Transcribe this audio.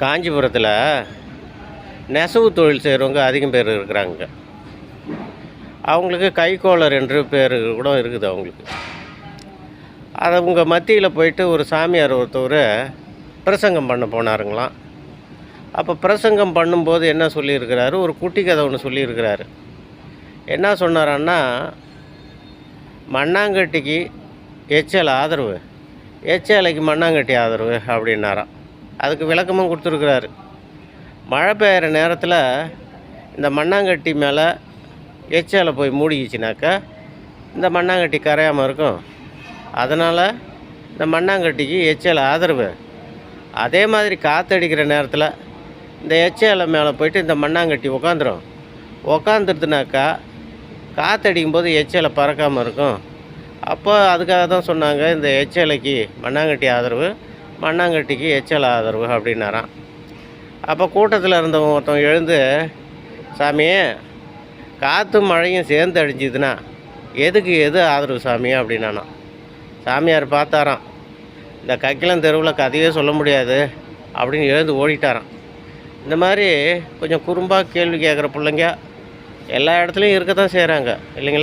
காஞ்சிபுரத்தில் நெசவு தொழில் செய்கிறவங்க அதிகம் பேர் இருக்கிறாங்க. அவங்களுக்கு கைக்கோளர் என்று பேர் கூட இருக்குது அவங்களுக்கு. அதை உங்கள் மத்தியில் போயிட்டு ஒரு சாமியார் ஒருத்தவர் பிரசங்கம் பண்ண போனாருங்களாம். அப்போ பிரசங்கம் பண்ணும்போது என்ன சொல்லியிருக்கிறாரு? ஒரு குட்டி கதை ஒன்று சொல்லியிருக்கிறாரு. என்ன சொன்னாரான்னா மண்ணாங்கட்டிக்கு எச்சல் ஆதரவு எச்சலைக்கு மண்ணாங்கட்டி ஆதரவு அப்படின்னாராம். அதுக்கு விளக்கமும் கொடுத்துருக்குறாரு. மழை பெய்கிற நேரத்தில் இந்த மண்ணாங்கட்டி மேலே எச்சலை போய் மூடிக்கிச்சுனாக்கா இந்த மண்ணாங்கட்டி கரையாமல் இருக்கும். அதனால் இந்த மண்ணாங்கட்டிக்கு எச்சல் ஆதரவு. அதே மாதிரி காற்றடிக்கிற நேரத்தில் இந்த எச்சலை மேலே போயிட்டு இந்த மண்ணாங்கட்டி உக்காந்துரும். உக்காந்துருதுனாக்கா காற்றடிக்கும் போது எச்சலை பறக்காமல் இருக்கும். அப்போ அதுக்காக தான் சொன்னாங்க இந்த எச்சலைக்கு மண்ணாங்கட்டி ஆதரவு. மண்ணாங்கட்டிக்கு எச்சல் ஆதரவு அப்படின்னாராம். அப்போ கூட்டத்தில் இருந்தவங்க ஒருத்தவங்க எழுந்து சாமி காற்றும் மழையும் சேர்ந்து அடிஞ்சுதுன்னா எதுக்கு எது ஆதரவு சாமி? அப்படின்னானா சாமியார் பார்த்தாராம். இந்த கக்கிலம் தெருவில் கதையே சொல்ல முடியாது அப்படின்னு எழுந்து ஓடிட்டாராம். இந்த மாதிரி கொஞ்சம் குறும்பாக கேள்வி கேட்குற பிள்ளைங்க எல்லா இடத்துலையும் இருக்க தான் செய்கிறாங்க இல்லைங்களா?